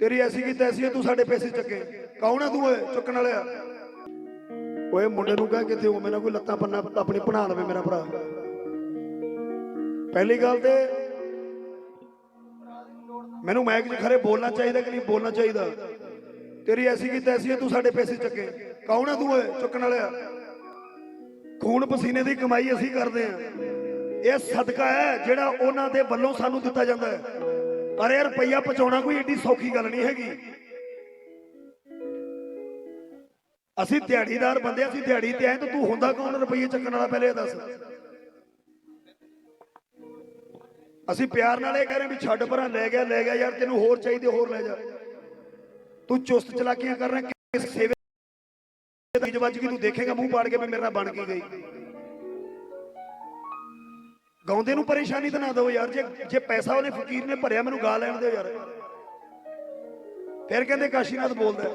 ਤੇਰੀ ਐਸੀ ਕੀ ਤੈਸੀ ਹੈ, ਤੂੰ ਸਾਡੇ ਪੈਸੇ ਚੱਕੇ। ਕੌਣ ਹੈ ਤੂੰ ਓਏ, ਚੁੱਕਣ ਵਾਲਿਆ? ਓਏ, ਮੁੰਡੇ ਨੂੰ ਕਹਿ ਕਿਤੇ ਉਹ ਮੇਰਾ ਕੋਈ ਲੱਤਾਂ ਪੰਨਾ ਆਪਣੀ ਬਣਾ ਲਵੇ ਮੇਰਾ ਭਰਾ। ਪਹਿਲੀ ਗੱਲ ਤੇ ਮੈਨੂੰ ਮਾਈਕ 'ਚ ਖਰੇ ਬੋਲਣਾ ਚਾਹੀਦਾ ਕਿ ਨਹੀਂ ਬੋਲਣਾ ਚਾਹੀਦਾ? ਤੇਰੀ ਐਸੀ ਕੀ ਤੈਸੀ ਤੂੰ ਸਾਡੇ ਪੈਸੇ ਚੱਕੇ। ਕੌਣ ਹੈ ਤੂੰ ਓਏ, ਚੁੱਕਣ ਵਾਲਿਆ? ਖੂਨ ਪਸੀਨੇ ਦੀ ਕਮਾਈ ਅਸੀਂ ਕਰਦੇ ਆਂ ਇਹ ਸਦਕਾ ਹੈ ਜਿਹੜਾ ਉਹਨਾਂ ਦੇ ਵੱਲੋਂ ਸਾਨੂੰ ਦਿੱਤਾ ਜਾਂਦਾ ਹੈ। ਪਰ ਇਹ ਰੁਪਈਆ ਪਹੁੰਚਾਉਣਾ ਕੋਈ ਏਡੀ ਸੌਖੀ ਗੱਲ ਨਹੀਂ ਹੈਗੀ। ਅਸੀਂ ਦਿਹਾੜੀਦਾਰ ਬੰਦੇ ਅਸੀਂ ਦਿਹਾੜੀ ਤੇ ਆਏ ਤਾਂ ਤੂੰ ਹੁੰਦਾ ਕੌਣ? ਰੁਪਈਏ ਚੱਕਣ ਵਾਲਾ ਪਹਿਲੇ ਦੱਸ। ਅਸੀਂ ਪਿਆਰ ਨਾਲ ਇਹ ਕਹਿ ਰਹੇ ਵੀ ਛੱਡ ਪਰਾਂ ਲੈ ਗਿਆ ਲੈ ਗਿਆ ਯਾਰ, ਤੈਨੂੰ ਹੋਰ ਚਾਹੀਦੇ, ਹੋਰ ਲੈ ਜਾ। ਤੂੰ ਚੁਸਤ ਚਲਾਕੀਆਂ ਕਰ ਰਿਹਾ, ਕਿਸ ਸੇਵੇ ਦੀ ਜਵਾਜ ਤੂੰ ਦੇਖੇਗਾ ਮੂੰਹ ਪਾੜ ਕੇ ਵੀ ਮੇਰੇ ਨਾਲ ਬਣ ਕੇ ਗਈ। ਗਾਉਂਦੇ ਨੂੰ ਪਰੇਸ਼ਾਨੀ ਤਾਂ ਨਾ ਦਿਓ ਯਾਰ, ਜੇ ਜੇ ਪੈਸਾ ਉਹਨੇ ਫਕੀਰ ਨੇ ਭਰਿਆ, ਮੈਨੂੰ ਗਾ ਲੈਣ ਦਿਓ ਯਾਰ। ਫਿਰ ਕਹਿੰਦੇ ਕਾਸ਼ੀਨਾਥ ਬੋਲਦਾ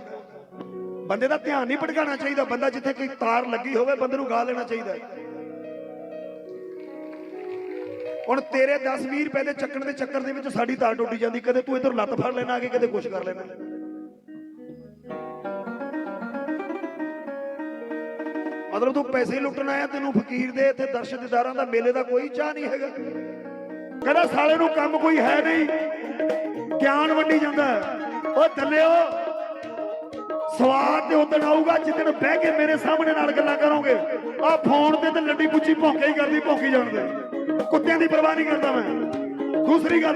ਬੰਦੇ ਦਾ ਧਿਆਨ ਨਹੀਂ ਭਟਕਾਉਣਾ ਚਾਹੀਦਾ, ਬੰਦਾ ਜਿੱਥੇ ਕੋਈ ਤਾਰ ਲੱਗੀ ਹੋਵੇ, ਬੰਦੇ ਨੂੰ ਗਾ ਲੈਣਾ ਚਾਹੀਦਾ ਹੁਣ ਤੇਰੇ 10 20 ਰੁਪਏ ਦੇ ਚੱਕਣ ਦੇ ਚੱਕਰ ਦੇ ਵਿੱਚ ਸਾਡੀ ਤਾਰ ਟੁੱਟੀ ਜਾਂਦੀ, ਕਦੇ ਤੂੰ ਇਧਰ ਲੱਤ ਫੜ ਲੈਣਾ ਆ ਕੇ ਕਦੇ ਕੁਛ ਕਰ ਲੈਣਾ। ਮਤਲਬ ਤੂੰ ਪੈਸੇ ਹੀ ਲੁੱਟਣ ਆਇਆ, ਤੈਨੂੰ ਫਕੀਰ ਦੇ ਇੱਥੇ ਦਰਸ਼ਕਦਾਰਾਂ ਦਾ ਮੇਲੇ ਦਾ ਕੋਈ ਚਾਹ ਨਹੀਂ ਹੈਗਾ। ਕਹਿੰਦਾ ਸਾਲੇ ਨੂੰ ਕੰਮ ਕੋਈ ਹੈ ਨਹੀਂ। ਗਿਆਨ ਵੰਡੀ ਜਾਂਦਾ ਉਹ ਦੱਲਿਓ ਸਵਾਦ ਤੇ ਉਦੋਂ ਆਊਗਾ, ਜਿੱਦਣ ਬਹਿ ਕੇ ਮੇਰੇ ਸਾਹਮਣੇ ਨਾਲ ਗੱਲਾਂ ਕਰੋਗੇ। ਆ ਫੋਨ ਤੇ ਤੇ ਲੱਡੀ ਪੁੱਛੀ ਭੌਂਕੇ ਹੀ ਕਰਦੀ, ਭੌਂਕੀ ਜਾਣਦੇ। ਕੁੱਤਿਆਂ ਦੀ ਪਰਵਾਹ ਨਹੀਂ ਕਰਦਾ ਮੈਂ। ਦੂਸਰੀ ਗੱਲ,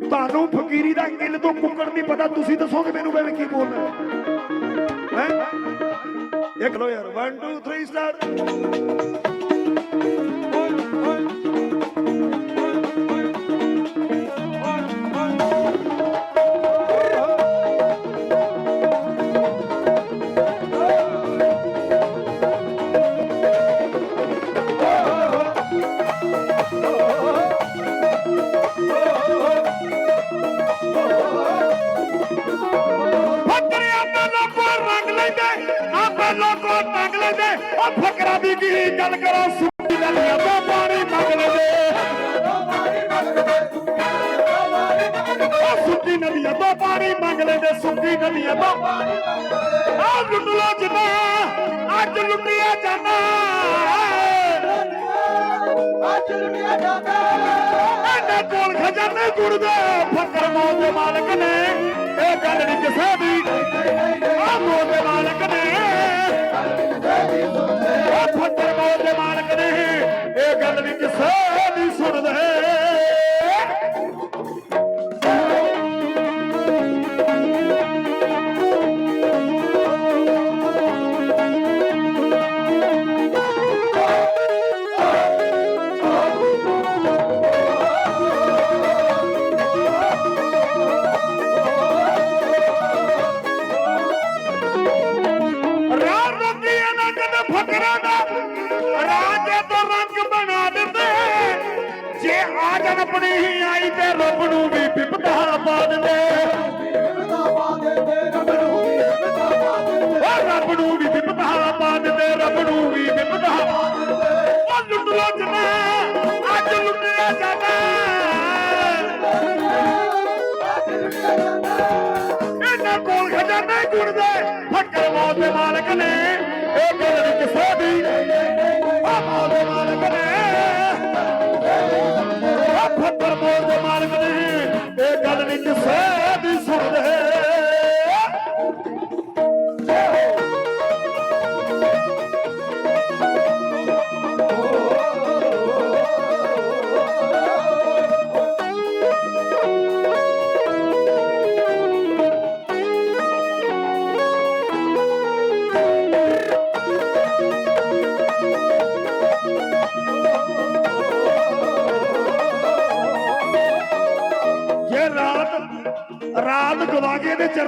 ਤੁਹਾਨੂੰ ਫਕੀਰੀ ਦਾ ਕਿੱਲ ਤੋਂ ਕੁੱਕੜ ਨਹੀਂ ਪਤਾ, ਤੁਸੀਂ ਦੱਸੋਗੇ ਮੈਨੂੰ ਮੈਂ ਕੀ ਬੋਲਣਾ ਹੈ? ਇੱਕ ਲੋ ਯਾਰ 1 2 3 ਸਟਾਰਟ ਪਾਣੀ ਲੈਂਦੇ ਸੁੱਕੀ ਨਦੀਆਂ ਤੋਂ ਆ ਲੁੱਟ ਲੋ ਜਿੰਨਾ ਅੱਜ ਲੁੱਟਿਆ ਜਾਂਦਾ। ਅੱਜ ਲੁੱਟਿਆ ਜਾਂਦਾ। ਇਹਨੇ ਕੋਲ ਖਜ਼ਾਨੇ ਗੁਰਦੇ ਫਕਰ ਮੌਤ ਦੇ ਮਾਲਕ ਨੇ। ਇਹ ਗੱਲ ਨਹੀਂ ਕਿਸੇ ਦੀ। ਆ ਮੌਤ ਦੇ ਮਾਲਕ ਨੇ। ਉਹ ਫਕਰ ਮੌਤ ਦੇ ਮਾਲਕ ਨੇ। ਇਹ ਗੱਲ ਨਹੀਂ ਕਿਸੇ ਦੀ ਸੁਣਦੇ। ਖਜ਼ਾਨੇ ਗੁਰਦੇ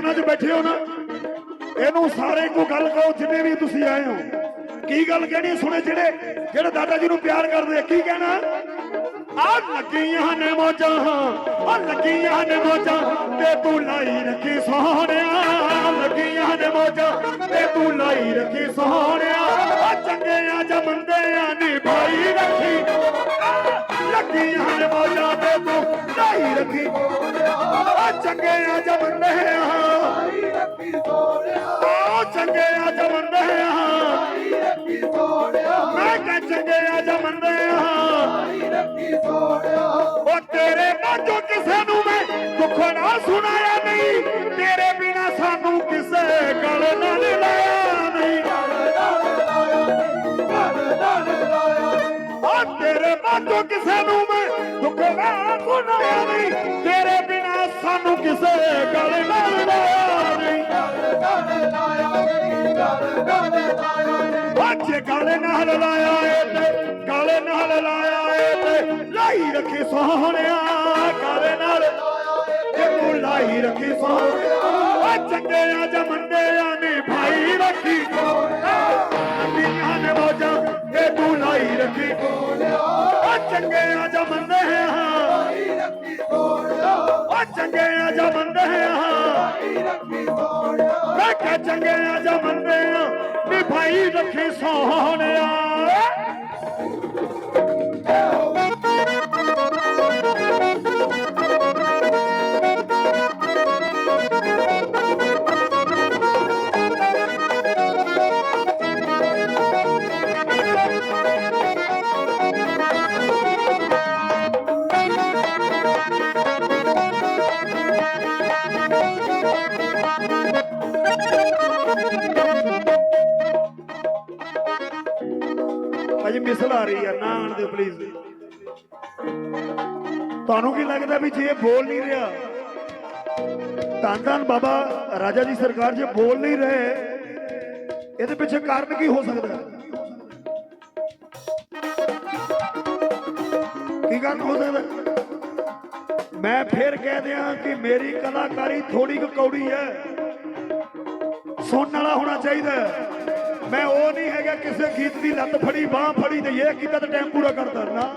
ਕੇ 'ਚ ਬੈਠੇ ਹੋ ਨਾ, ਇਹਨੂੰ ਸਾਰੇ ਕੋ ਗੱਲ ਕਹੋ ਜਿੰਨੇ ਵੀ ਤੁਸੀਂ ਆਏ ਹੋ। ਕੀ ਗੱਲ ਕਹਿਣੀ ਸੁਣੇ ਜਿਹੜੇ ਜਿਹੜੇ ਦਾਦਾ ਜੀ ਨੂੰ ਪਿਆਰ ਕਰਦੇ ਕੀ ਕਹਿਣਾ? ਆ ਲੱਗੀਆਂ ਨੇ ਮੋਜਾਂ, ਆ ਲੱਗੀਆਂ ਨੇ ਮੋਜਾਂ, ਤੇ ਤੂੰ ਲਾਈ ਰੱਖੀ ਸੋਹਣਿਆ। ਲੱਗੀਆਂ ਨੇ ਮੋਜਾਂ, ਤੇ ਤੂੰ ਲਾਈ ਰੱਖੀ ਸੋਹਣਿਆ। ਆ ਚੰਗਿਆਂ ਜਾਂ ਮੰਦਿਆਂ ਨੇ ਭਾਈ ਰੱਖੀ। ਲੱਗੀਆਂ ਨੇ ਮੌਜਾਂ ਤੇ ਤੂੰ ਨਹੀਂ ਰੱਖੀ ਆ ਚੰਗੇ ਆ ਜਮੰਦੇ ਆ। ਆ ਚੰਗੇ ਆ ਜਮੰਦੇ ਆ। ਭਾਈ ਮੈਂ ਕਹ ਚੰਗੇ ਆ ਜਮੰਦੇ ਆ। ਕਿਸੇ ਨੂੰ ਮੈਂ ਦੁੱਖ ਨਾ ਸੁਣਾਇਆ ਨਹੀਂ ਤੇਰੇ ਬਿਨਾ ਸਾਨੂੰ ਕਿਸੇ ਗੱਲ ਨਾਲ ਲਾਇਆ ਨਹੀਂ ਅੱਛੇ ਗਾਲੇ ਨਾਲ ਲਾਇਆ ਏ ਤੇ ਗਾਲੇ ਨਾਲ ਲਾਇਆ ਏ ਤੇ ਲਾਈ ਰੱਖੀ ਸੋਹਣਿਆ ਗਾਲੇ ਨਾਲ ਤੇ ਤੂੰ ਲਾਈ ਰੱਖੀ ਸੋਹਣਿਆ ਆ ਚੰਗੇ ਆ ਜਮੰਦੇ ਆ ਨੇ ਭਾਈ ਰੱਖੀ ਨੀਆਂ ਨੇ ਮੋਜਾਂ ਤੇ ਤੂੰ ਲਾਈ ਰੱਖੀ ਆ ਚੰਗੇ ਆ ਜਮੰਦੇ ਆ ਆ ਚੰਗੇ ਆ ਜਮੰਦੇ ਆ ਮੈਂ ਕਿਹਾ ਚੰਗੇ ਆ ਮੰਨਦੇ ਆ ਨੀ ਭਾਈ ਰੱਖੀ ਸੋਹਣਿਆ। ਅਜੇ ਮਿਸਲ ਆ ਰਹੀ ਆ, ਨਾ ਆਣ ਦਿਓ ਪਲੀਜ਼ ਤੁਹਾਨੂੰ ਕੀ ਲੱਗਦਾ ਵੀ ਜੇ ਬੋਲ ਨਹੀਂ ਰਿਹਾ? ਧੰਨ ਬਾਬਾ ਰਾਜਾ ਜੀ ਸਰਕਾਰ ਜੇ ਬੋਲ ਨਹੀਂ ਰਹੇ, ਇਹਦੇ ਪਿੱਛੇ ਕਾਰਨ ਕੀ ਹੋ ਸਕਦਾ? ਕੀ ਕਾਰਨ ਹੋ ਸਕਦਾ? ਮੈਂ ਫੇਰ ਕਹਿ ਦਿਆਂ ਕਿ ਮੇਰੀ ਕਲਾਕਾਰੀ ਥੋੜੀ ਕੁ ਕੌੜੀ ਹੈ। ਸੁਣਨ ਵਾਲਾ ਹੋਣਾ ਚਾਹੀਦਾ ਮੈਂ ਉਹ ਨਹੀਂ ਹੈਗਾ ਕਿਸੇ ਗੀਤ ਦੀ ਲੱਤ ਫੜੀ, ਬਾਹ ਫੜੀ ਤੇ ਇਹ ਕੀਤਾ ਤੇ ਟਾਈਮ ਪੂਰਾ ਕਰਦਾ ਨਾ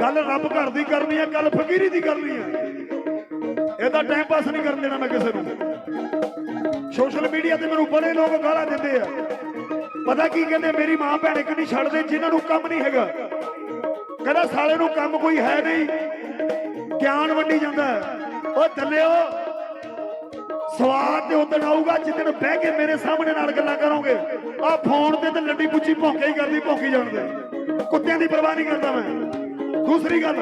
ਗੱਲ ਰੱਬ ਘਰ ਦੀ ਕਰਨੀ ਹੈ, ਗੱਲ ਫਕੀਰੀ ਦੀ ਕਰਨੀ ਹੈ। ਇਹਦਾ ਟਾਈਮ ਪਾਸ ਨਹੀਂ ਕਰਨ ਦੇਣਾ ਮੈਂ ਕਿਸੇ ਨੂੰ। ਸੋਸ਼ਲ ਮੀਡੀਆ ਤੇ ਮੈਨੂੰ ਬੜੇ ਲੋਕ ਗਾਲਾਂ ਦਿੰਦੇ ਆ। ਪਤਾ ਕੀ ਕਹਿੰਦੇ, ਮੇਰੀ ਮਾਂ ਭੈਣ ਇੱਕ ਨਹੀਂ ਛੱਡਦੇ, ਜਿਨ੍ਹਾਂ ਨੂੰ ਕੰਮ ਨਹੀਂ ਹੈਗਾ। ਕਹਿੰਦਾ, ਸਾਲੇ ਨੂੰ ਕੰਮ ਕੋਈ ਹੈ ਨਹੀਂ। ਗਿਆਨ ਵੰਡੀ ਜਾਂਦਾ ਹੈ। ਉਹ ਥੱਲਿਓ ਸਵਾਦ ਤੇ ਉਦੋਂ ਆਊਗਾ, ਜਿੱਦਣ ਬਹਿ ਕੇ ਮੇਰੇ ਸਾਹਮਣੇ ਨਾਲ ਗੱਲਾਂ ਕਰੋਗੇ। ਆ ਫੋਨ ਤੇ ਤੇ ਲੱਡੀ ਪੁੱਛੀ ਭੌਂਕੇ ਹੀ ਕਰਦੀ, ਭੌਂਕੀ ਜਾਣਦੇ ਕੁੱਤਿਆਂ ਦੀ ਪਰਵਾਹ ਨਹੀਂ ਕਰਦਾ ਮੈਂ। ਦੂਸਰੀ ਗੱਲ,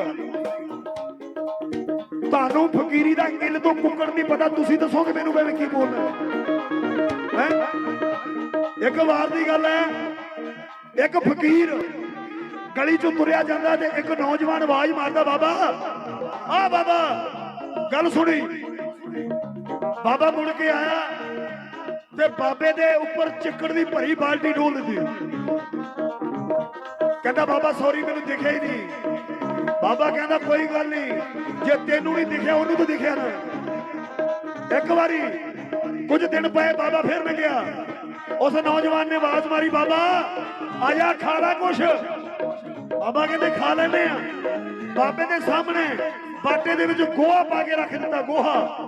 ਤੁਹਾਨੂੰ ਫਕੀਰੀ ਦਾ ਕਿੱਲ ਤੋਂ ਕੁੱਕੜ ਨਹੀਂ ਪਤਾ, ਤੁਸੀਂ ਦੱਸੋਗੇ ਮੈਨੂੰ ਮੈਂ ਕੀ ਬੋਲਣਾ ਹੈ? ਇੱਕ ਵਾਰ ਦੀ ਗੱਲ ਹੈ, ਇੱਕ ਫਕੀਰ ਗਲੀ ਚੋਂ ਤੁਰਿਆ ਜਾਂਦਾ ਤੇ ਇੱਕ ਨੌਜਵਾਨ ਆਵਾਜ਼ ਮਾਰਦਾ, ਬਾਬਾ, ਆ ਬਾਬਾ, ਗੱਲ ਸੁਣੀ। ਬਾਬਾ ਮੁੜ ਕੇ ਆਇਆ ਤੇ ਬਾਬੇ ਦੇ ਉੱਪਰ ਚਿੱਕੜ ਦੀ ਭਰੀ ਬਾਲਟੀ ਡੋਲ ਦਿੱਤੀ। ਕਹਿੰਦਾ, ਬਾਬਾ ਸੌਰੀ ਮੈਨੂੰ ਦਿਖਿਆ ਹੀ ਨਹੀਂ। ਬਾਬਾ ਕਹਿੰਦਾ, ਕੋਈ ਗੱਲ ਨਹੀਂ, ਜੇ ਤੈਨੂੰ ਨਹੀਂ ਦਿਖਿਆ, ਉਹਨੂੰ ਤਾਂ ਦਿਖਿਆ ਨਾ। ਇੱਕ ਵਾਰੀ ਕੁਝ ਦਿਨ ਪਏ ਬਾਬਾ ਫੇਰ ਮੈਂ ਗਿਆ। ਉਸ ਨੌਜਵਾਨ ਨੇ ਆਵਾਜ਼ ਮਾਰੀ, ਬਾਬਾ, ਆਇਆ ਖਾਣਾ ਕੁਛ? ਬਾਬਾ ਕਹਿੰਦੇ, ਖਾ ਲੈਂਦੇ ਆ ਬਾਬੇ ਦੇ ਸਾਹਮਣੇ ਬਾਟੇ ਦੇ ਵਿੱਚ ਗੋਹਾ ਪਾ ਕੇ ਰੱਖ ਦਿੱਤਾ, ਗੋਹਾ।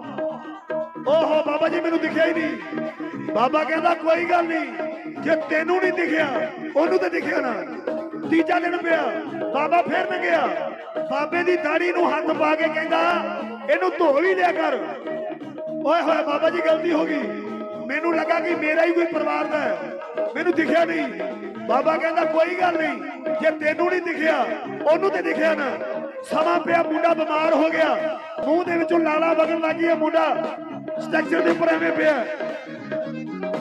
ਓਹੋ, ਬਾਬਾ ਜੀ, ਮੈਨੂੰ ਦਿਖਿਆ ਹੀ ਨਹੀਂ। ਬਾਬਾ ਕਹਿੰਦਾ, ਕੋਈ ਗੱਲ ਨਹੀਂ। ਜੇ ਤੈਨੂੰ ਨਹੀਂ ਦਿਖਿਆ, ਉਹਨੂੰ ਤਾਂ ਦਿਖਿਆ ਨਾ। ਤੀਜਾ ਦਿਨ ਪਿਆ, ਬਾਬਾ ਫੇਰ ਮੈਂ ਗਿਆ। ਬਾਬੇ ਦੀ ਦਾੜੀ ਨੂੰ ਹੱਥ ਪਾ ਕੇ ਕਹਿੰਦਾ, ਇਹਨੂੰ ਧੋ ਵੀ ਲਿਆ ਕਰ। ਓਏ ਹੋਏ, ਬਾਬਾ ਜੀ, ਗਲਤੀ ਹੋ ਗਈ। ਮੈਨੂੰ ਲੱਗਾ ਕਿ ਮੇਰਾ ਹੀ ਕੋਈ ਪਰਿਵਾਰ ਦਾ ਹੈ। ਮੈਨੂੰ ਦਿਖਿਆ ਨਹੀਂ। ਬਾਬਾ ਕਹਿੰਦਾ, ਕੋਈ ਗੱਲ ਨਹੀਂ। ਜੇ ਤੈਨੂੰ ਨਹੀਂ ਦਿਖਿਆ, ਉਹਨੂੰ ਤੇ ਦਿਖਿਆ ਨਾ। ਸਮਾਂ ਪਿਆ, ਮੁੰਡਾ ਬਿਮਾਰ ਹੋ ਗਿਆ। ਮੂੰਹ ਦੇ ਵਿੱਚੋਂ ਲਾਲਾ ਵਗਣ ਲੱਗੀ ਹੈ ਮੁੰਡਾ। ਸਟ੍ਰਕਚਰ ਦੇ ਉੱਪਰ ਐਵੇਂ ਪਿਆ।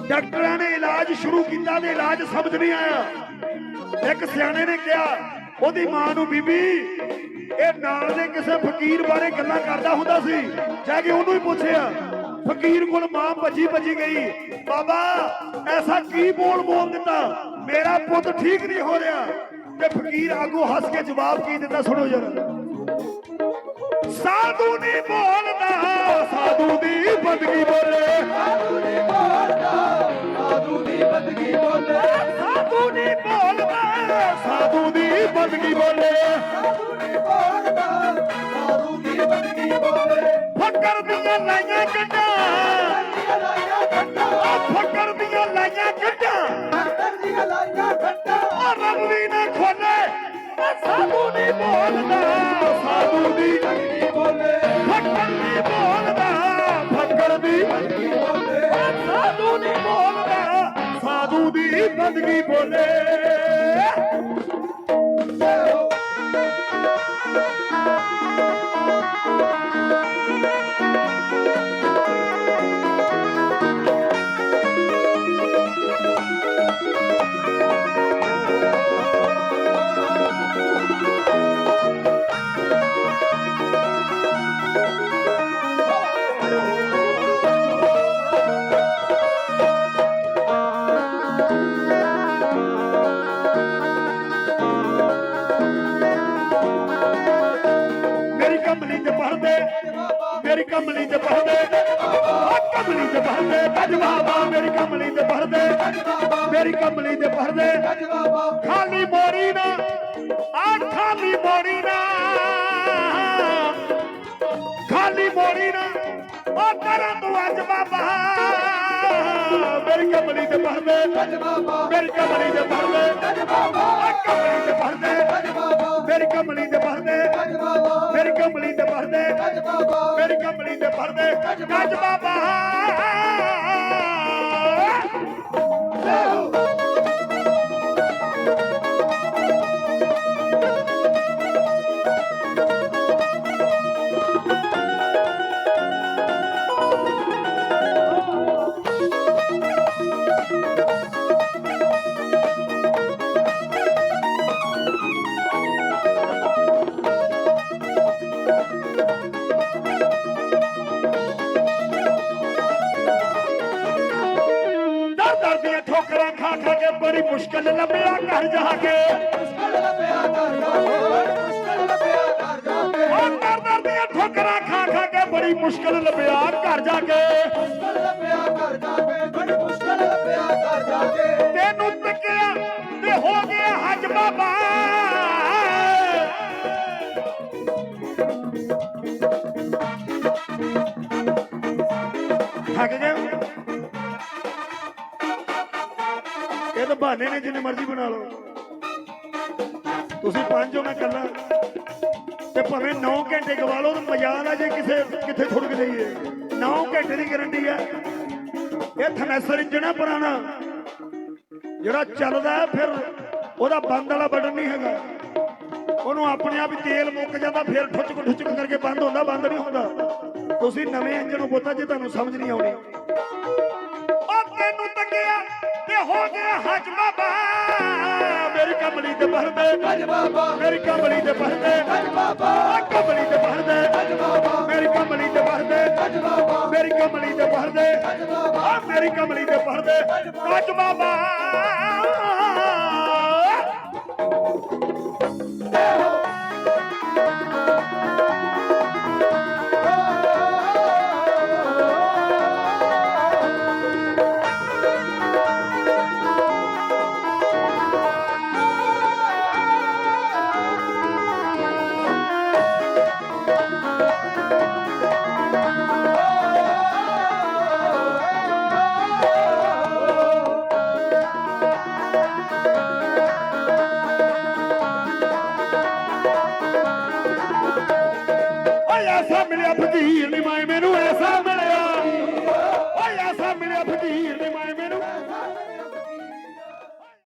ਡਾਕਟਰਾਂ ਨੇ ਇਲਾਜ ਸ਼ੁਰੂ ਕੀਤਾ ਤੇ ਇਲਾਜ ਸਮਝ ਨਹੀਂ ਆਇਆ। ਇੱਕ ਸਿਆਣੇ ਨੇ ਕਿਹਾ, ਉਹਦੀ ਮਾਂ ਨੂੰ ਬੀਬੀ, ਇਹ ਨਾਲ ਦੇ ਕਿਸੇ ਫਕੀਰ ਬਾਰੇ ਗੱਲਾਂ ਕਰਦਾ ਹੁੰਦਾ ਸੀ। ਜਾ ਕੇ ਉਹਨੂੰ ਹੀ ਪੁੱਛਿਆ, ਫਕੀਰ ਕੋਲ ਮਾਂ ਭੱਜੀ ਭੱਜੀ ਗਈ, ਬਾਬਾ, ਐਸਾ ਕੀ ਬੋਲ ਬੋਲ ਦਿੱਤਾ? ਮੇਰਾ ਪੁੱਤ ਠੀਕ ਨਹੀਂ ਹੋ ਰਿਹਾ। ਤੇ ਫਕੀਰ ਆਗੂ ਹੱਸ ਕੇ ਜਵਾਬ ਕੀ ਦਿੰਦਾ ਸੁਣੋ ਜਰਾ। ਸਾਧੂ ਨਹੀਂ ਬੋਲਦਾ ਸਾਧੂ ਦੀ ਬੰਦਗੀ ਬੋਲੇ। ਸਾਧੂ ਦੀ ਬੋਲਦਾ ਸਾਧੂ ਦੀ ਬੰਦਗੀ ਬੋਲੇ ਸਾਧੂ ਨਹੀਂ ਬੋਲਦਾ ਸਾਧੂ ਦੀ ਬੰਦਗੀ ਬੋਲੇ। ਸਾਧੂ ਦੀ ਬੋਲਦਾ ਸਾਧੂ ਦੀ ਬੰਦਗੀ ਬੋਲੇ। ਫਕਰ ਦੀਆਂ ਲਾਈਆਂ ਕੱਢਾਂ। ਫਕਰ ਦੀਆਂ ਲਾਈਆਂ ਕੱਢਾਂ। ਅੰਦਰ ਦੀਆਂ ਲਾਈਆਂ ਖੱਟਾ ਆ ਵੀ ਨਾ ਖੋਲੇ। ਸਾਧੂ ਨਹੀਂ ਬੋਲਦਾ ਸਾਧੂ ਦੀ ਬੰਦਗੀ ਦੀ ਬੰਦਗੀ ਕੰਬਲੀ ਤੇ ਭਰਦੇ, ਮੇਰੀ ਕੰਬਲੀ ਤੇ ਭਰਦੇ। ਖਾਲੀ ਮੋੜੀ ਨਾ ਆ ਖਾਲੀ ਮੋੜੀ ਨਾ। ਖਾਲੀ ਮੋੜੀ ਨਾ, ਉਹ ਕਰਾਂ ਤੂੰ ਅੱਜ ਬਾਬਾ। ਮੇਰੀ ਕੰਬਲੀ ਤੇ ਪੜਦੇ ਮੇਰੀ ਕੰਬਲੀ ਤੇ ਪੜਦੇ ਕੰਬਲੀ ਤੇ ਭਰਦੇ ਜੱਜ ਬਾਬਾ ਮੇਰੀ ਕੰਬਲੀ ਤੇ ਪੜਦੇ ਮੇਰੀ ਕੰਬਲੀ ਤੇ ਪੜਦੇ ਮੇਰੀ ਕੰਬਲੀ ਤੇ ਭਰਦੇ। ਗੱਜ ਬਾਬਾ। ਜੈ ਹੋ ਕੇ ਬੜੀ ਮੁਸ਼ਕਲ ਲੱਭਿਆ ਘਰ ਜਾ ਕੇ। ਮੁਸ਼ਕਲ ਲੱਭਿਆ ਕਰ ਜਾ ਕੇ ਮੁਸ਼ਕਲ ਲੱਭਿਆ ਕਰ ਜਾ ਕੇ ਉਹ ਦਰ ਦਰ ਦੀਆਂ ਠੋਕਰਾਂ ਖਾ ਖਾ ਕੇ ਬੜੀ ਮੁਸ਼ਕਲ ਲੱਭਿਆ ਘਰ ਜਾ ਕੇ। ਮੁਸ਼ਕਲ ਲੱਭਿਆ ਕਰ ਜਾ ਕੇ ਬੜੀ ਮੁਸ਼ਕਲ ਲੱਭਿਆ ਕਰ ਜਾ ਕੇ। ਤੈਨੂੰ ਤੱਕਿਆ ਬਹਾਨੇ ਨੇ, ਜਿੰਨੇ ਮਰਜ਼ੀ ਬਣਾ ਲਓ। ਤੁਸੀਂ ਪੰਜ ਹੋ, ਮੈਂ ਕੱਲਾ ਤੇ ਭਾਵੇਂ 9 ਘੰਟੇ ਗਵਾ ਲਓ ਤਾਂ ਮਜ਼ਾਲ ਆ ਜੇ ਕਿਸੇ, ਕਿੱਥੇ ਥੁੜਕ ਜਾਈਏ। 9 ਘੰਟੇ ਦੀ ਗਾਰੰਟੀ ਹੈ ਇਹ ਥਨੈਸਰ ਇੰਜਣ ਪੁਰਾਣਾ। ਜਿਹੜਾ ਚੱਲਦਾ ਫਿਰ ਉਹਦਾ ਬੰਦ ਵਾਲਾ ਬਟਨ ਨਹੀਂ ਹੈਗਾ। ਉਹਨੂੰ ਆਪਣੇ ਆਪ ਤੇਲ ਮੁੱਕ ਜਾਂਦਾ, ਫਿਰ ਠੁਚਕ ਠੁਚਕ ਕਰਕੇ ਬੰਦ ਹੁੰਦਾ, ਬੰਦ ਨਹੀਂ ਹੁੰਦਾ। ਤੁਸੀਂ ਨਵੇਂ ਇੰਜਨ ਨੂੰ ਪੁੱਛਾ ਜੇ ਤੁਹਾਨੂੰ ਸਮਝ ਨਹੀਂ ਆਉਣੀ ਉਹ ਤੈਨੂੰ ਤੱਕਿਆ ਤੇ ਹੋ ਗਿਆ ਹੱਜ ਬਾਬਾ। ਮੇਰੀ ਕੰਬਲੀ ਤੇ ਭਰਦੇ ਜੱਜ ਬਾਬਾ। ਮੇਰੀ ਕੰਬਲੀ ਤੇ ਭਰਦੇ ਜੱਜ ਬਾਬਾ। ਆ ਕੰਬਲੀ ਤੇ ਭਰਦੇ ਜੱਜ ਬਾਬਾ। ਮੇਰੀ ਕੰਬਲੀ ਤੇ ਭਰਦੇ ਜੱਜ ਬਾਬਾ। ਮੇਰੀ ਕੰਬਲੀ ਤੇ ਭਰਦੇ ਜੱਜ ਬਾਬਾ। ਮੇਰੀ ਕੰਬਲੀ ਤੇ ਭਰਦੇ ਕੱਜ ਬਾਬਾ।